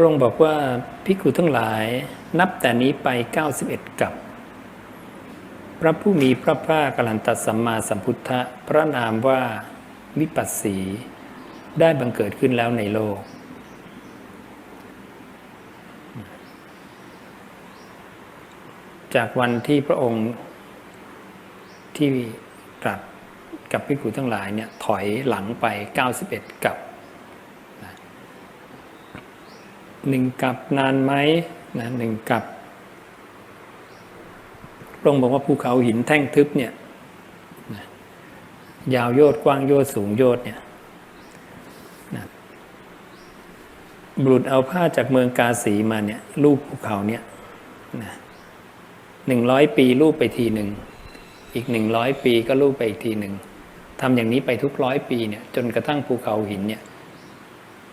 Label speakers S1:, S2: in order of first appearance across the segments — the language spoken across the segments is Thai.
S1: ระองค์บอกว่าภิกขุทั้งหลายนับแต่นี้ไป 91 กับ พระผู้มีพระภาคกลันตสัมมาสัมพุทธะพระนามว่าวิปัสสี ได้บังเกิดขึ้นแล้วในโลก จากวันที่พระองค์ที่ตรัสกับภิกขุทั้งหลายเนี่ยถอยหลังไป 91 กับนะ หนึ่งกับนานไหมนะหนึ่งกับพระองค์บอกว่าภูเขาหินแท่งทึบเนี่ยนะยาวโยดกว้างโยดสูงโยดเนี่ยนะบุตรเอาผ้าจากเมืองกาสีมาเนี่ยรูปภูเขาเนี่ยนะหนึ่งร้อยปีรูปไปทีหนึ่งอีกหนึ่งร้อยปีก็รูปไปอีกทีหนึ่งทำอย่างนี้ไปทุกร้อยปีเนี่ยจนกระทั่งภูเขาหินเนี่ย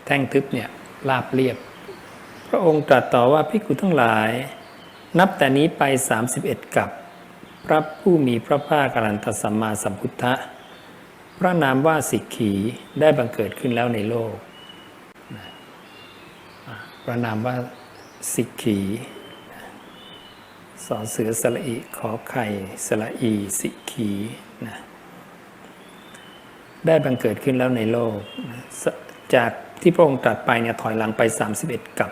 S1: แท่งทึบเนี่ยราบเรียบ พระองค์ตรัสต่อว่าพิกขุทั้งหลาย นับแต่นี้ไป 31 กับ พระผู้มีพระภาคอรันตสัมมาสัมพุทธะพระนามว่าสิกขีได้บังเกิดขึ้นแล้วในโลก พระนามว่าสิกขีสอนเสือสระอิขอไข่สระอีสิกขีนะได้บังเกิดขึ้นแล้วในโลก จากที่พระองค์ตรัสไปเนี่ยถอยหลังไป 31กับ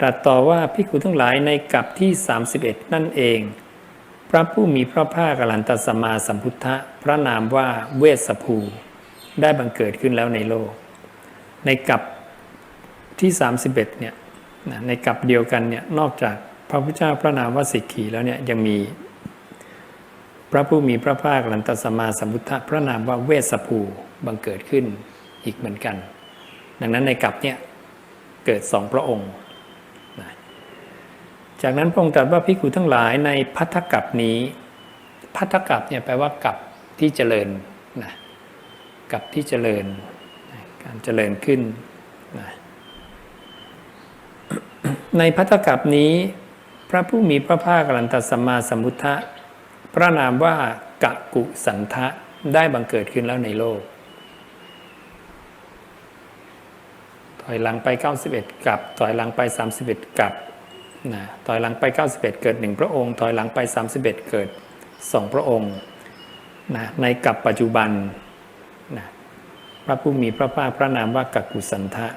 S1: ตรัสต่อว่าพิคุทั้งหลายในกับที่ 31 นั่นเอง พระผู้มีพระภาคอรันตสมาสัมพุทธะพระนามว่าเวสสภู ได้บังเกิดขึ้นแล้วในโลก ในกับที่ 31เนี่ยในกับเดียวกันเนี่ยนอกจากพระพุทธเจ้าพระนามว่าสิกขีแล้วเนี่ยยังมีพระผู้มีพระภาคอรันตสมาสัมพุทธะพระนามว่าเวสสภูบังเกิดขึ้นอีกเหมือนกัน ดังนั้นในกับเนี่ยเกิดสองพระองค์ จากนั้นพระองค์ตรัสว่าภิกขุทั้งหลายในพัทธกับนี้ พัทธกับเนี่ยแปลว่ากับที่เจริญนะกับที่เจริญ การเจริญขึ้นนะในพัทธกับนี้ พระผู้มีพระภาคอรันตสัมมาสัมพุทธะพระนามว่ากะกุสันทะได้บังเกิดขึ้นแล้วในโลก ถอยหลังไป 91กับถอยหลังไป 31กับ นะถอยหลังไป 91 เกิดหนึ่งพระองค์ ถอยหลังไป 31 เกิดสองพระองค์นะในกับปัจจุบันนะพระผู้มีพระภาคพระนามว่ากักกุสันทะ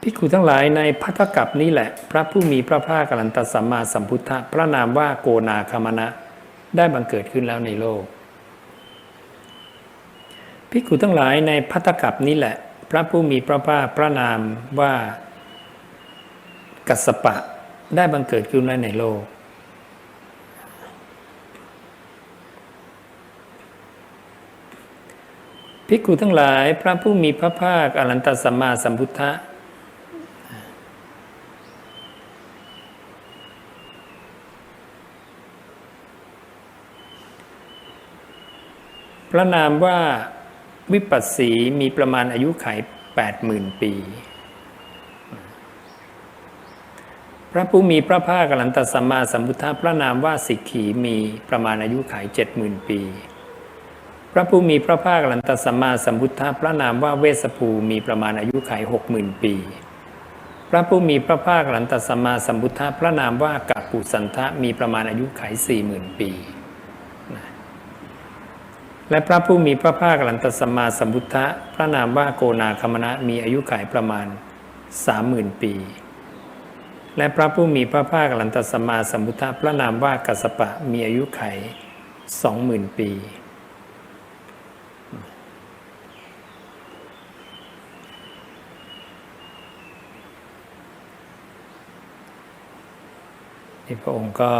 S1: พิกขุทั้งหลายในพัทธกับนี้แหละ พระผู้มีพระภาคกรันตสัมมาสัมพุทธะพระนามว่าโกนาคามณะได้บังเกิดขึ้นแล้วในโลกพิกขุทั้งหลายในพัทธกับนี้แหละ พระผู้มีพระภาคพระนามว่า กัสสปะได้บังเกิดขึ้นแล้วในโลก ภิกขุทั้งหลายพระผู้มีพระภาคอรันตสัมมาสัมพุทธะพระนามว่าวิปัสสีมีประมาณอายุไขแปดหมื่นปี พระผู้มีพระภาคกลันตสัมมาสัมพุทธะพระนามว่าสิกขีมีประมาณอายุไขเจ็ดหมื่นปี พระผู้มีพระภาคกลันตสัมมาสัมพุทธะพระนามว่าเวสภูมีประมาณอายุไขหกหมื่นปี พระผู้มีพระภาคกลันตสัมมาสัมพุทธะพระนามว่ากัปปุสันทะมีประมาณอายุไขสี่หมื่นปีและพระผู้มีพระภาคกลันตสัมมาสัมพุทธะพระนามว่าโกนาคมณะมีอายุไขประมาณสามหมื่นปี และพระผู้มีพระภาคกลันตสมมาสัมพุทธะพระนามว่ากัสสปะมีอายุไขสองหมื่นปี ที่พระองค์ก็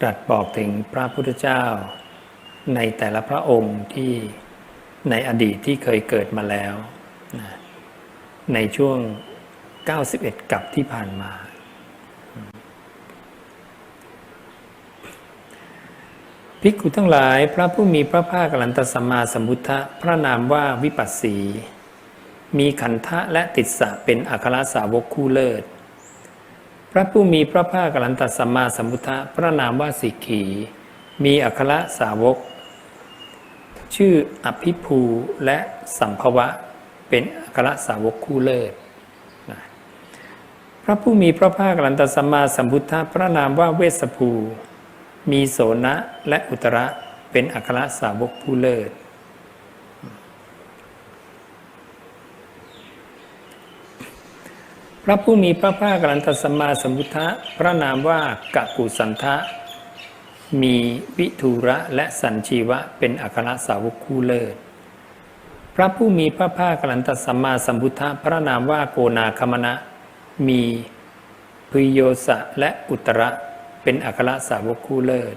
S1: ตรัสบอกถึงพระพุทธเจ้า ในแต่ละพระองค์ที่ในอดีตที่เคยเกิดมาแล้ว ในช่วง 91 กับที่ผ่านมา ภิกขุทั้งหลายพระผู้มีพระภาคกลันตสัมมาสัมพุทธะพระนามว่าวิปัสสี มีขันธะและติสสะเป็นอัครสาวกคู่เลิศ พระผู้มีพระภาคกลันตสัมมาสัมพุทธะพระนามว่าสิกขี มีอัครสาวก ชื่ออภิภูและสัมภวะเป็นอัครสาวกคู่เลิศ พระผู้มีพระภาคอรันตสัมมาสัมพุทธะพระนามว่าเวสภู มีโสนะและอุตระเป็นอัครสาวกผู้เลิศ พระผู้มีพระภาคอรันตสัมมาสัมพุทธะพระนามว่ากะกุสันทะ มีวิทูระและสัญชีวะเป็นอัครสาวกคู่เลิศพระผู้มีพระภาคอรันตสัมมาสัมพุทธะพระนามว่าโกนาคมณะ มีพุโยสะและอุตระเป็นอัครสาวกคู่เลิศ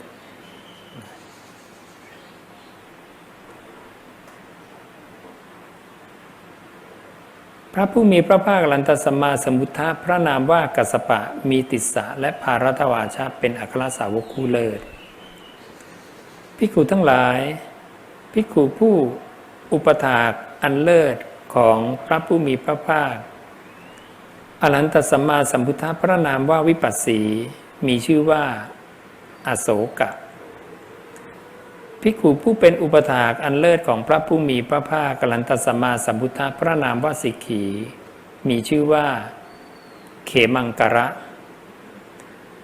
S1: พระผู้มีพระภาคอรันตสัมมาสมุทธะพระนามว่ากัสสปะมีติสสะและภารัตวาชาเป็นอัครสาวกคู่เลิศพิกขุทั้งหลายพิกขุผู้อุปถากอันเลิศของพระผู้มีพระภาค อรันตสัมมาสัมพุทธะพระนามว่าวิปัสสีมีชื่อว่าอโศกะภิกขุผู้เป็นอุปถากอันเลิศของพระผู้มีพระภาคกลันตสัมมาสัมพุทธะพระนามว่าสิกขี มีชื่อว่า เขมังกระ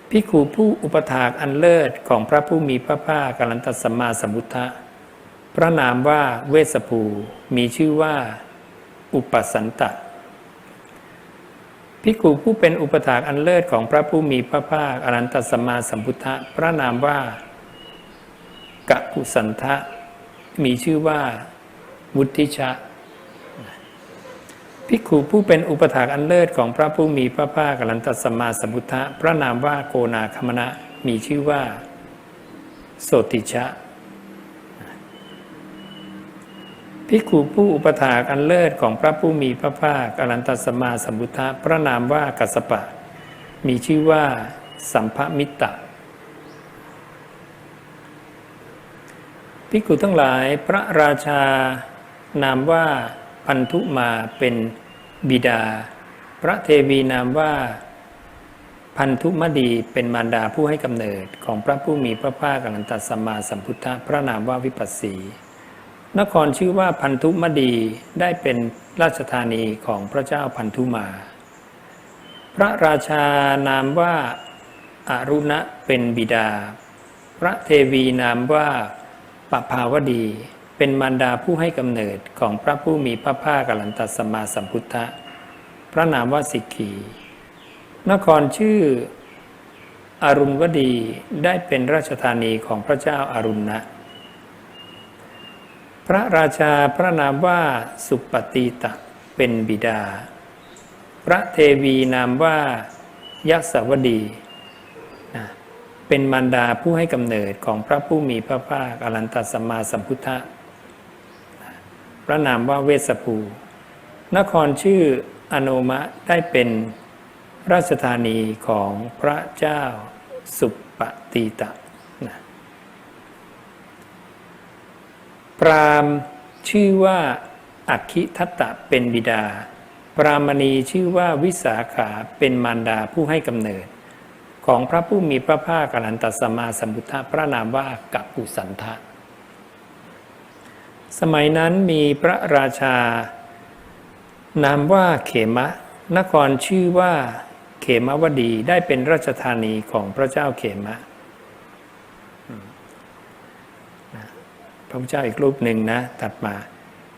S1: ภิกขุผู้อุปถากอันเลิศของพระผู้มีพระภาคกลันตสัมมาสัมพุทธะพระนามว่าเวสสภูมีชื่อว่า อุปสันตะ ภิกขุผู้เป็นอุปถากอันเลิศของพระผู้มีพระภาคอรันตสัมมาสัมพุทธะพระนามว่ากะกุสันทะ มีชื่อว่าวุฒิชะภิกขุผู้เป็นอุปถากอันเลิศของพระผู้มีพระภาคอรันตสัมมาสัมพุทธะพระนามว่าโกนาคมณะมีชื่อว่า โสติชะ ภิกขุผู้อุปถากอันเลิศของพระผู้มีพระภาคอรันตสมมาสัมพุทธะพระนามว่ากัสปะ มีชื่อว่าสัมภมิตตะภิกขุทั้งหลายพระราชานามว่าพันธุมาเป็นบิดา พระเทวีนามว่าพันธุมดีเป็นมารดาผู้ให้กำเนิดของพระผู้มีพระภาคอรันตสัมมาสัมพุทธะพระนามว่าวิปัสสี นครชื่อว่าพันธุมดีได้เป็นราชธานีของพระเจ้าพันธุมา พระราชานามว่าอารุณะเป็นบิดา พระเทวีนามว่าปภาวดี เป็นมารดาผู้ให้กำเนิดของพระผู้มีพระภาคอรันตสัมมาสัมพุทธะ พระนามว่าสิกขี นครชื่ออรุณวดีได้เป็นราชธานีของพระเจ้าอารุณนะ พระราชาพระนามว่าสุปฏิตะเป็นบิดา พระเทวีนามว่ายักษวดีนะเป็นมารดาผู้ให้กำเนิดของพระผู้มีพระภาคอรันตสัมมาสัมพุทธะพระนามว่าเวสภู นครชื่ออโนมะได้เป็นราชธานีของพระเจ้าสุปฏิตะพ รามชื่อว่าอัคคิทัตตะเป็นบิดา ปรามณีชื่อว่าวิสาขาเป็นมารดาผู้ให้กำเนิด ของพระผู้มีพระภาคอรันตสัมมาสัมพุทธะพระนามว่ากัปปุสันทะสมัยนั้นมีพระราชา นามว่าเขมะ นครชื่อว่าเขมวดีได้เป็นราชธานีของพระเจ้าเขมะ ระพุทธเจ้าอีกรูปหนึ่งนะตัดมา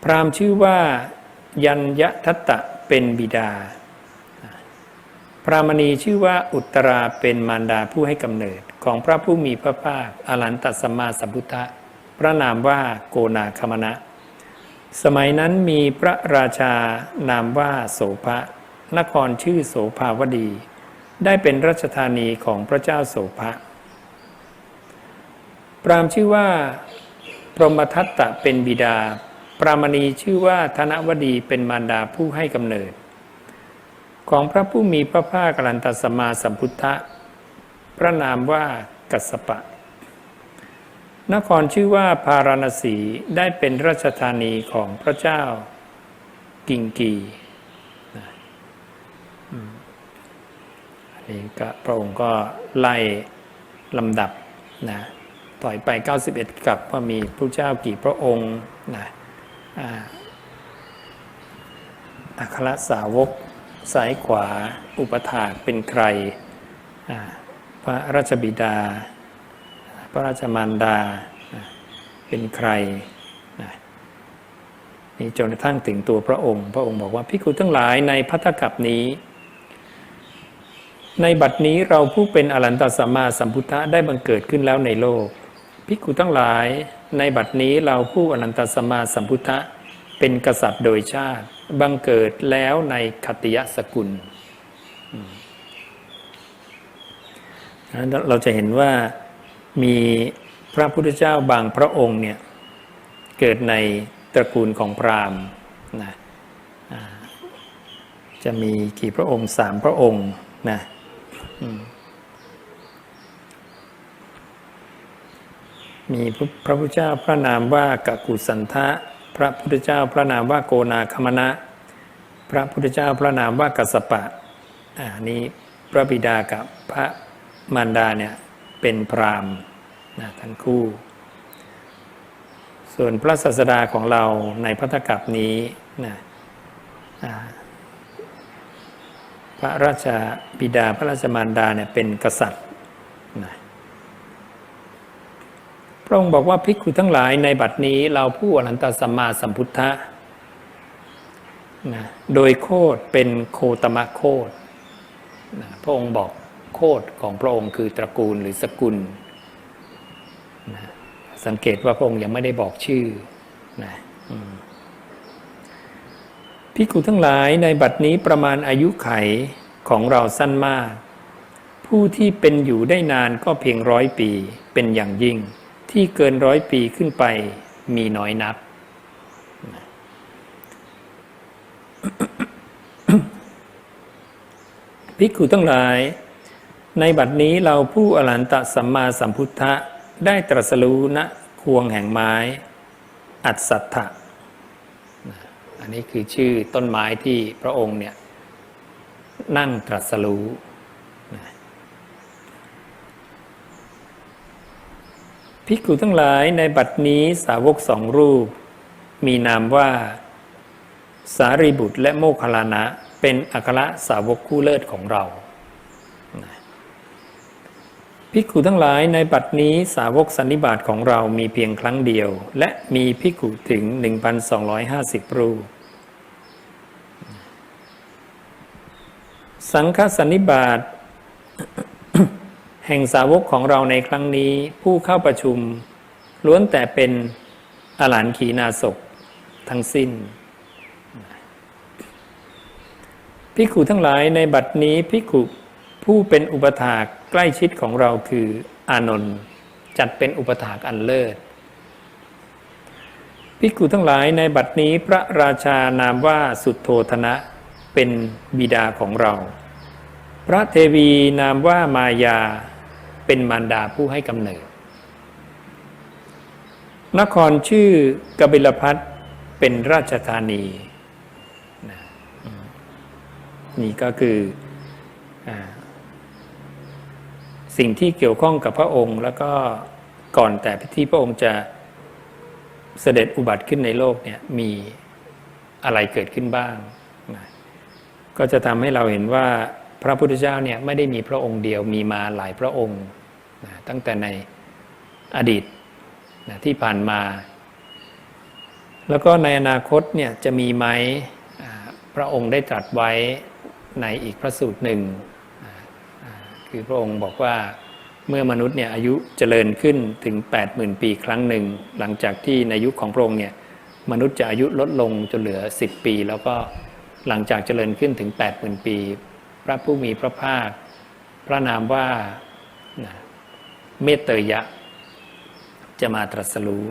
S1: พราหมณ์ชื่อว่ายัญยทัตตะเป็นบิดา พรามณีชื่อว่าอุตราเป็นมารดาผู้ให้กำเนิดของพระผู้มีพระภาคอรันตสัมมาสัมพุทธะพระนามว่าโกนาคมณะ สมัยนั้นมีพระราชานามว่าโสภะนครชื่อโสภาวดี ได้เป็นรัชธานีของพระเจ้าโสภะพรามชื่อว่า พรหมทัตตะเป็นบิดา ปรามณีชื่อว่าธนวดีเป็นมารดาผู้ให้กำเนิด ของพระผู้มีพระภาคอรันตสัมมาสัมพุทธะพระนามว่ากัสปะ นครชื่อว่าพาราณสีได้เป็นราชธานีของพระเจ้ากิงกีอันนี้ก็พระองค์ก็ไล่ลำดับนะ ต่อยไป 91 กับว่ามีพระเจ้ากี่พระองค์นะอ่าครสาวกซ้ายขวา อุปถากเป็นใคร พระราชบิดา พระราชมารดาเป็นใครนี่จนกระทั่งถึงตัวพระองค์ พระองค์บอกว่าพิคุทั้งหลายในพัทธกัปนี้ ในบัดนี้เราผู้เป็นอรันตสัมมาสัมพุทธะได้บังเกิดขึ้นแล้วในโลก ภิกขุทั้งหลายในบัดนี้เราผู้อนันตสมมาสัมพุทธะเป็นกษัตริย์โดยชาติ บังเกิดแล้วในคติยสกุลนะเราจะเห็นว่ามีพระพุทธเจ้าบางพระองค์เนี่ยเกิดในตระกูลของพราหมณ์นะจะมีกี่พระองค์สามพระองค์นะ มีพระพุทธเจ้าพระนามว่ากกุสันทะ พระพุทธเจ้าพระนามว่าโกนาคมณะ พระพุทธเจ้าพระนามว่ากัสสปะอ่านี้พระบิดากับพระมารดาเนี่ยเป็นพรามนะทั้งคู่ ส่วนพระศาสดาของเราในพัทธกัปนี้นะพระราชบิดาพระราชมารดาเนี่ยเป็นกษัตริย์นะ ระองค์บอกว่าภิกขุทั้งหลายในบัดนี้เราผู้อรันตสัมมาสัมพุทธะนะโดยโคดเป็นโคตมะโคดนะพระองค์บอกโคดของพระองค์คือตระกูลหรือสกุลนะสังเกตว่าพระองค์ยังไม่ได้บอกชื่อนะภิกขุทั้งหลายในบัดนี้ประมาณอายุไขของเราสั้นมาก ผู้ที่เป็นอยู่ได้นานก็เพียงร้อยปีเป็นอย่างยิ่ง ที่เกินร้อยปีขึ้นไปมีน้อยนัก ภิกขุทั้งหลาย ในบัดนี้เราผู้อรหันตสัมมาสัมพุทธะได้ตรัสรู้ณควงแห่งไม้ อัศัทธะอันนี้คือชื่อต้นไม้ที่พระองค์เนี่ยนั่งตรัสรู้ ภิกขุทั้งหลายในบัดนี้สาวกสองรูป มีนามว่า สารีบุตรและโมคลลานะ เป็นอัครสาวกคู่เลิศของเราภิกขุทั้งหลายในบัดนี้สาวกสันนิบาตของเรามีเพียงครั้งเดียว และมีภิกขุถึง 1,250 รูป สังฆสันนิบาต แห่งสาวกของเราในครั้งนี้ผู้เข้าประชุม ล้วนแต่เป็นอรหันขีนาศกทั้งสิ้นพิกขุทั้งหลายในบัดนี้พิกขุผู้เป็นอุปถากใกล้ชิดของเราคืออานนท์จัดเป็นอุปถากอันเลิศพิกขุทั้งหลายในบัดนี้พระราชานามว่าสุโทธนะเป็นบิดาของเรา พระเทวีนามว่ามายา เป็นมารดาผู้ให้กำเนิด นครชื่อกบิลพัทเป็นราชธานี นี่ก็คืออสิ่งที่เกี่ยวข้องกับพระองค์แล้วก็ก่อนแต่พิธีพระองค์จะเสด็จอุบัติขึ้นในโลกเนี่ยมีอะไรเกิดขึ้นบ้าง ก็จะทำให้เราเห็นว่า พระพุทธเจ้าเนี่ยไม่ได้มีพระองค์เดียวมีมาหลายพระองค์นะตั้งแต่ในอดีตนะที่ผ่านมา แล้วก็ในอนาคตเนี่ยจะมีไหมพระองค์ได้ตรัสไว้ในอีกพระสูตรหนึ่ง คือพระองค์บอกว่าเมื่อมนุษย์เนี่ยอายุเจริญขึ้นถึง 80,000 ปีครั้งหนึ่ง หลังจากที่ในยุคของพระองค์เนี่ยมนุษย์จะอายุลดลงจนเหลือ 10 ปี แล้วก็หลังจากเจริญขึ้นถึง 80,000 ปี พระผู้มีพระภาค พระนามว่าเมตเตยะ จะมาตรัสรู้